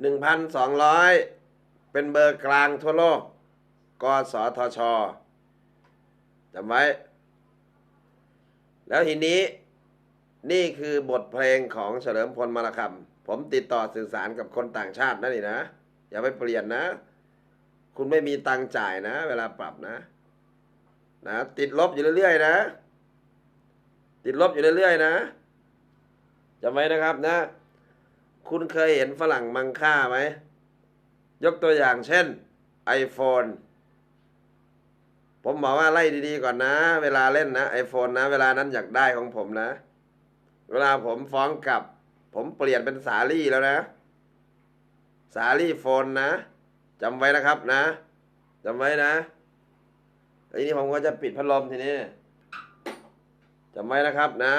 หนึ่งพันสองร้อยเป็นเบอร์กลางทั่วโลก กสทชจำไว้ แล้วทีนี้นี่คือบทเพลงของเฉลิมพลมรคำผมติดต่อสื่อสารกับคนต่างชาตินั่นนี่นะ อย่าไปเปลี่ยนนะ คุณไม่มีตังค์จ่ายนะ เวลาปรับนะ นะ ติดลบอยู่เรื่อยๆนะ ติดลบอยู่เรื่อยๆนะจำไว้นะครับนะ คุณเคยเห็นฝรั่งมังค่าไหม ยกตัวอย่างเช่น iPhone ผมบอกว่าไล่ดีๆก่อนนะ เวลาเล่นนะ iPhone นะ เวลานั้นอยากได้ของผมนะ เวลาผมฟ้องกลับ ผมเปลี่ยนเป็นสาลี่แล้วนะ สาลี่โฟนนะจำไว้นะครับนะจำไว้นะทีนี้ผมก็จะปิดพัดลมทีนี้จำไว้นะครับนะ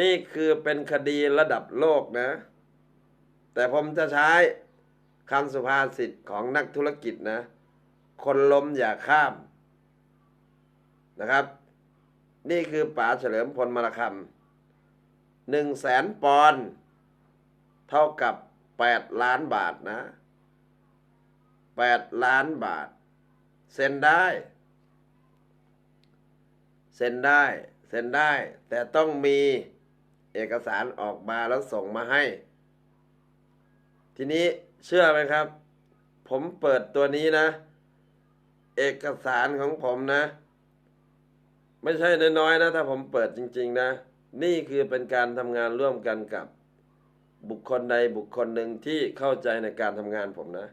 นี่คือเป็นคดีระดับโลกนะ แต่ผมจะใช้คำสุภาษิตของนักธุรกิจนะ คนล้มอย่าข้ามนะครับ นี่คือป๋าเฉลิมพลมรคำหนึ่งแสนปอนเท่ากับแปดล้านบาทนะแปดล้านบาท เซ็นได้ เซ็นได้ เซ็นได้ แต่ต้องมี เอกสารออกมาแล้วส่งมาให้ ทีนี้เชื่อไหมครับ ผมเปิดตัวนี้นะ เอกสารของผมนะ ไม่ใช่น้อยๆนะ ถ้าผมเปิดจริง ๆ นะ นี่คือเป็นการทำงานร่วมกันกับบุคคลใดบุคคลหนึ่งที่เข้าใจในการทำงานผมนะ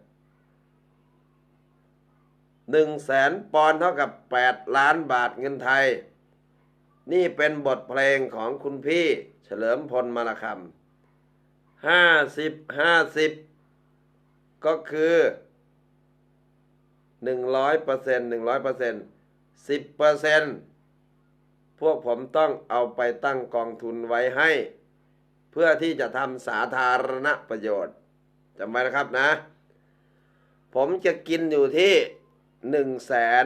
หนึ่งแสนปอนเท่ากับแปดล้านบาทเงินไทย นี่เป็นบทเพลงของคุณพี่เฉลิมพลมาลคำห้าสิบห้าสิบก็คือหนึ่งร้อยเปอร์เซ็นต์หนึ่งร้อยเปอร์เซ็นต์สิบเปอร์เซ็นต์พวกผมต้องเอาไปตั้งกองทุนไว้ให้ เพื่อที่จะทำสาธารณประโยชน์จำไว้นะครับนะ ผมจะกินอยู่ที่หนึ่งแสน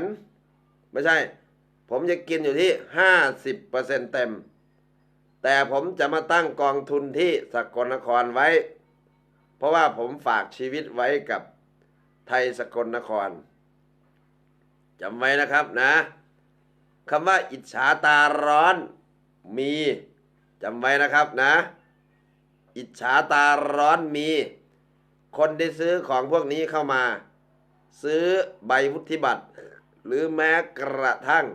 ไม่ใช่ ผมจะกินอยู่ที่ห้าสิบเปอร์เซ็นเต็ม แต่ผมจะมาตั้งกองทุนที่สกลนครไว้ เพราะว่าผมฝากชีวิตไว้กับไทยสกลนครจำไว้นะครับนะคำว่าอิจฉาตาร้อนมีจำไว้นะครับนะ อิจฉาตาร้อนมี คนที่ซื้อของพวกนี้เข้ามา ซื้อใบวุฒิบัตร หรือแม้กระทั่ง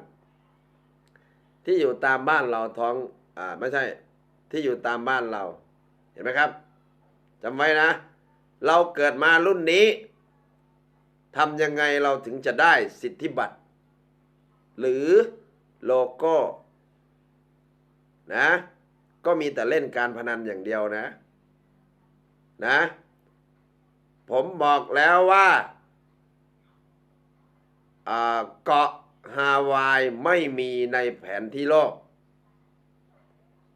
ที่อยู่ตามบ้านเราท้องอ่าไม่ใช่ ที่อยู่ตามบ้านเรา เห็นไหมครับจำไว้นะ เราเกิดมารุ่นนี้ทำยังไงเราถึงจะได้สิทธิบัตร หรือโลโก้นะ ก็มีแต่เล่นการพนันอย่างเดียวนะนะ ผมบอกแล้วว่าอ่าเกาะ ฮาวายไม่มีในแผนที่โลก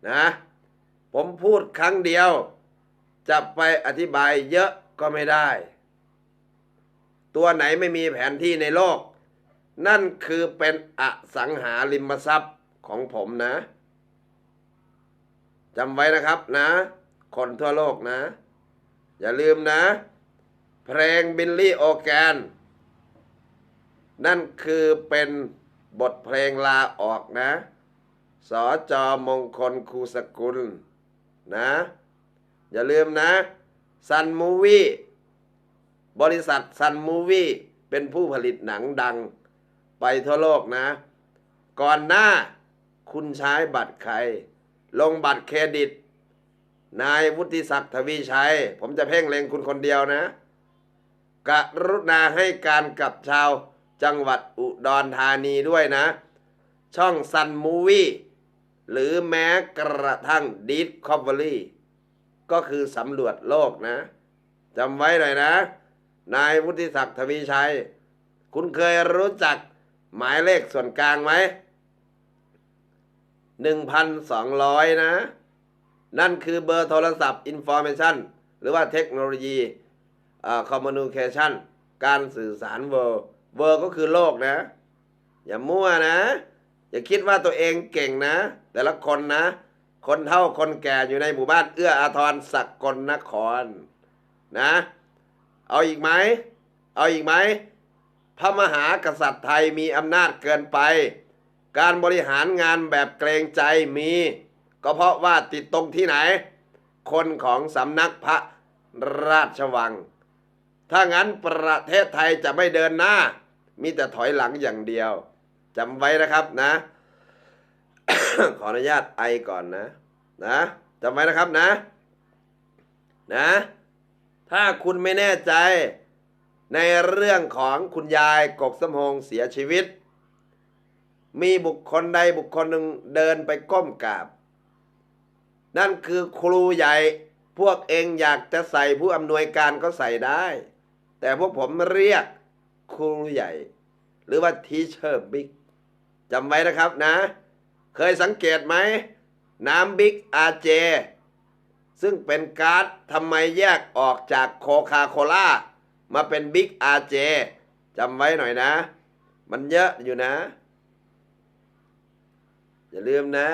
นะผมพูดครั้งเดียว จะไปอธิบายเยอะก็ไม่ได้ ตัวไหนไม่มีแผนที่ในโลก นั่นคือเป็นอสังหาริมทรัพย์ของผมนะจำไว้นะครับนะ คนทั่วโลกนะ อย่าลืมนะ เพลงบิลลี่โอแกน นั่นคือเป็นบทเพลงลาออกนะ สอจอมงคลครูสกุลนะ อย่าลืมนะซันมูวี่บริษัทซันมูวี่เป็นผู้ผลิตหนังดังไปทั่วโลกนะ ก่อนหน้าคุณใช้บัตรใคร ลงบัตรเครดิต นายวุฒิศักดิ์ทวีชัย ผมจะเพ่งเล็งคุณคนเดียวนะ กรุณาให้การกับชาว จังหวัดอุดรธานีด้วยนะ ช่องซันมูวี่หรือแม้กระทั่งดีดคอ v เวอรี่ก็คือสำรวจโลกนะจำไว้เลยนะ นายวุฒิศักดิ์ทวีชัย คุณเคยรู้จักหมายเลขส่วนกลางไหมหนึ่งพันสองร้อยนะ นั่นคือเบอร์โทรศัพท์ Information หรือว่าเทคโนโลยีคอมมูนิเคชันการสื่อสารเวอร์ เวอร์ก็คือโลกนะ อย่ามั่วนะ อย่าคิดว่าตัวเองเก่งนะ แต่ละคนนะ คนเท่าคนแก่อยู่ในหมู่บ้านเอื้ออาทรสักลนครนะ เอาอีกไหม เอาอีกไหม พระมหากษัตริย์ไทยมีอำนาจเกินไป การบริหารงานแบบเกรงใจมี ก็เพราะว่าติดตรงที่ไหน คนของสำนักพระราชวัง ถ้างั้นประเทศไทยจะไม่เดินหน้า มีแต่ถอยหลังอย่างเดียวจำไว้นะครับนะ ขออนุญาตไอก่อนนะนะจำไว้นะครับนะ นะ ถ้าคุณไม่แน่ใจในเรื่องของคุณยายกกสมพงเสียชีวิต มีบุคคลใดบุคคลหนึ่งเดินไปก้มกราบ นั่นคือครูใหญ่พวกเองอยากจะใส่ผู้อำนวยการก็ใส่ได้ แต่พวกผมเรียก ครูใหญ่ หรือว่าทีเชอร์บิ๊กจำไว้นะครับนะ เคยสังเกตไหม น้ำบิ๊กอาเจ ซึ่งเป็นการ์ดทำไมแยกออกจากโคคาโคล่ามาเป็นบิ๊กอาเจจำไว้หน่อยนะ มันเยอะอยู่นะ อย่าลืมนะ